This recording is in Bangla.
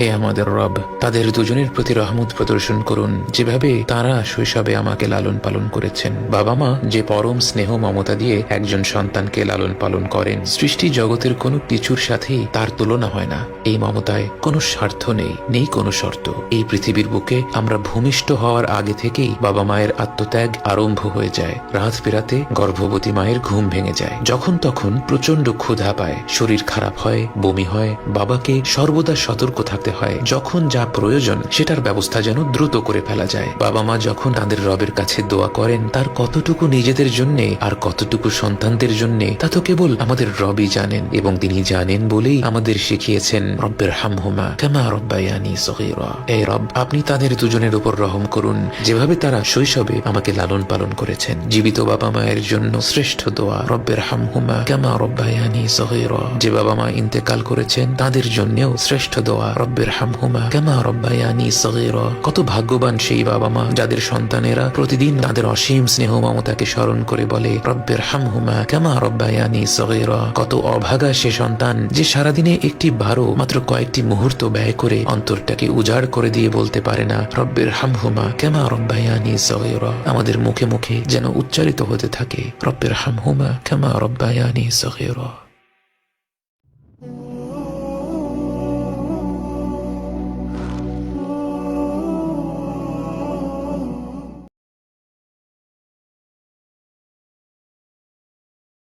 হে আমাদের রব, তাদের দুজনের প্রতি রহমত প্রদর্শন করুন। যেভাবে তারা শৈশবে আমাকে লালন পালন করেছেন। বাবা মা যে পরম স্নেহ মমতা দিয়ে একজন সন্তানকে লালন পালন করেন, সৃষ্টি জগতের কোনো কিছুর সাথেই তার তুলনা হয় না। এই মমতায় কোনো স্বার্থ নেই নেই কোনো শর্ত। এই পৃথিবীর বুকে আমরা ভূমিষ্ঠ হওয়ার আগে থেকেই বাবা মায়ের আত্মত্যাগ আরম্ভ হয়ে যায়। রাত পেরাতে গর্ভবতী মায়ের ঘুম ভেঙে যায়। যখন তখন প্রচণ্ড ক্ষুধা পায়, শরীর খারাপ হয়, বমি হয়। বাবাকে সর্বদা সতর্ক থাকতে হয়। যখন যা প্রয়োজন, সেটার ব্যবস্থা যেন দ্রুত করে ফেলা যায়। বাবা মা যখন তাদের রবের কাছে দোয়া করেন, তার কতটুকু নিজেদের জন্যে আর কতটুকু সন্তানদের জন্যে, তা তো কেবল আমাদের রবই জানেন এবং তিনি জানেন বলেই আমাদের শিখিয়েছেন, রব্বের হামহুমা কেমা রব্বায়ানি সগীরা। এই রব, আপনি তাদের দুজনের উপর রহম করুন। যেভাবে তারা শৈশবে আমাকে লালন পালন করেছেন। জীবিত বাবা মায়ের জন্য শ্রেষ্ঠ দোয়া, রব্বের হামহুমা কেমা রব্বায়ানি সগীরা। যে বাবা মা ইন্তেকাল করেছেন, তাদের জন্যেও শ্রেষ্ঠ দোয়া রব্বের হামহুমা, কেমা রব্বায়ানি সগীরা। কত ভাগ্যবান সেই বাবা মা যাদের সন্তানেরা প্রতিদিন তাদের অসীম স্নেহ মমতাকে স্মরণ করে বলে, রব্বের হামহুমা, কেমা রব্বায়ানি সগীরা। কত অভাগা সে সন্তান, যে সারাদিনে একটি বারো মাত্র কয়েকটি মুহূর্ত ব্যয় করে অন্তরটাকে উজাড় করে দিয়ে বলতে পারে না, রব্বের হামহুমা, কেমা রব্বায়ানি সগীরা। আমাদের মুখে মুখে যেন উচ্চারিত হতে থাকে, রব্বের হামহুমা, কেমা রব্বায়ানি সগীরা।